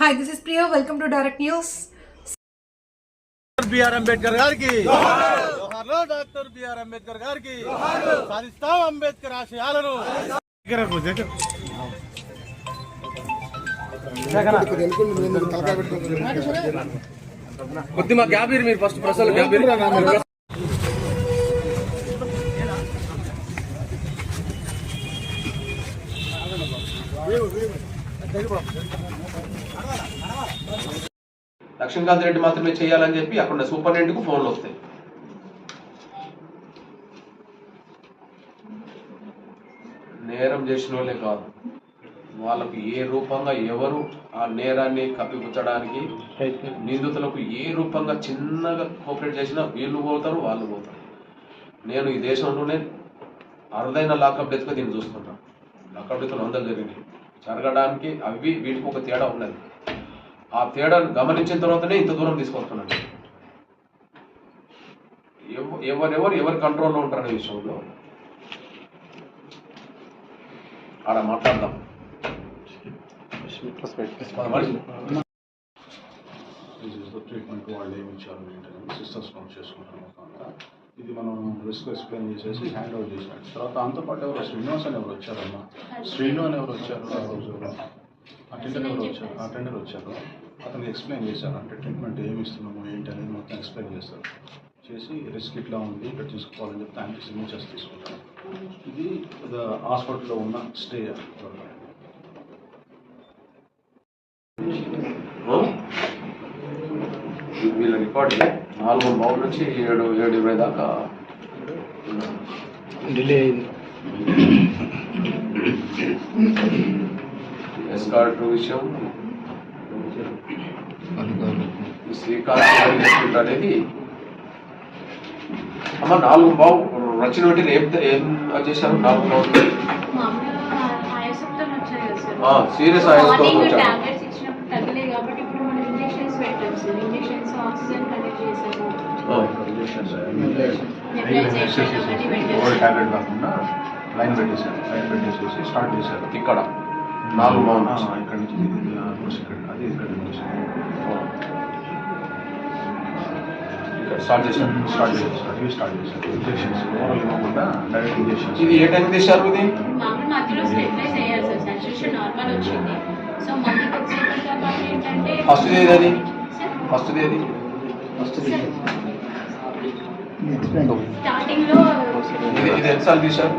Hi, this is Priya. Welcome to Direct News. B R Ambedkar గారికి జోహార్లో doctor BR Ambedkar గారికి సాధిస్తాం అంబేద్కర్ ఆశయాలను కొద్దిగా గ్యాప్ ఇరు మీరు ఫస్ట్ ప్రశ్నలు గ్యాప్ ఇరు. లక్ష్మీకాంత్ రెడ్డి మాత్రమే చేయాలని చెప్పి అక్కడ సూపరింటెండెంట్కు ఫోన్లు వస్తాయి. నేరం చేసిన వాళ్ళే కాదు. వాళ్ళకు ఏ రూపంగా ఎవరు ఆ నేరాన్ని కప్పిపుచ్చడానికి నిందితులకు ఏ రూపంగా చిన్నగా కోఆపరేట్ చేసినా వీళ్ళు పోతారు వాళ్ళు పోతారు. నేను ఈ దేశంలోనే అరుదైన లాకప్ డెత్గా దీన్ని చూసుకుంటాను లాకప్ డెత్లు వందలు జరిగినాయి. జరగడానికి అవి వీటికి ఒక తేడా ఉన్నది. ఆ తేడాను గమనించిన తర్వాతనే ఇంత దూరం తీసుకొస్తున్నాను ఎవరెవరు ఎవరి కంట్రోల్లో ఉంటారు అనే విషయంలో ఆడ మాట్లాడదాం. ట్రీట్మెంట్ వాళ్ళు ఏమి ఇచ్చారు సిస్టమ్స్ నోట్ చేసుకుంటాం ఇది మనం రిస్క్ ఎక్స్ప్లెయిన్ చేసేసి హ్యాండ్ ఓవర్ చేసాడు తర్వాత దాంతోపాటు ఎవరు శ్రీనివాస్ అని ఎవరు వచ్చారమ్మా. శ్రీను అని ఎవరు వచ్చారు. ఆ రోజు అటెండర్ ఎవరు వచ్చారు. అటెండర్ వచ్చారు. అతనికి ఎక్స్ప్లెయిన్ చేశారు. అంటే ట్రీట్మెంట్ ఏమి ఇస్తున్నాము ఏంటి అనేది మొత్తం ఎక్స్ప్లెయిన్ చేస్తారు. చేసి రిస్క్ ఇట్లా ఉంది ఇక్కడ తీసుకోవాలని చెప్తే ఆయనకి సిగ్నేచర్స్ తీసుకుంటారు. ఇది హాస్పిటల్లో ఉన్న స్టే. వీళ్ళ రికార్డు నాలుగు బావు నుంచి ఏడు ఏడు ఇరవై దాకా డిలే అయింది. ఎస్కార్ట్ విషయం శ్రీకాంత్ అనేది అమ్మ నాలుగు బావు రచన పెట్టి ఏం ఏం చేశారు? నాలుగు బావు మామూలుగా ఆయాసంతో వచ్చారు. అవన్నీ ఓల్డ్ ట్యాబ్లెట్ కాకుండా లైన్ పెట్టేశారు లైన్ పెట్టేసేసి స్టార్ట్ చేశారు ఇక్కడ నాలుగు నుంచి. ఇక్కడ నుంచి ఇక్కడ అది ఇక్కడ నుంచి ఇక్కడ స్టార్ట్ చేశారు స్టార్ట్ చేశారు ఇవి స్టార్ట్ చేశారు ఇంజెక్షన్స్ ఓవరాల్ ఇవ్వకుండా డైరెక్ట్ ఇంజెక్షన్స్ ఇది ఏ టైం తీశారు ఇది మధ్యలో స్టెబిలైజ్ అయ్యారు సార్ సాచురేషన్ నార్మల్ వచ్చింది. సో మళ్ళీ కొద్దిసేపటితో పాటు ఏంటంటే ఫస్ట్ ఏది అది? ఫస్ట్ ఏది? స్టార్టింగ్లో ఇది ఎన్నిసార్లు తీశారు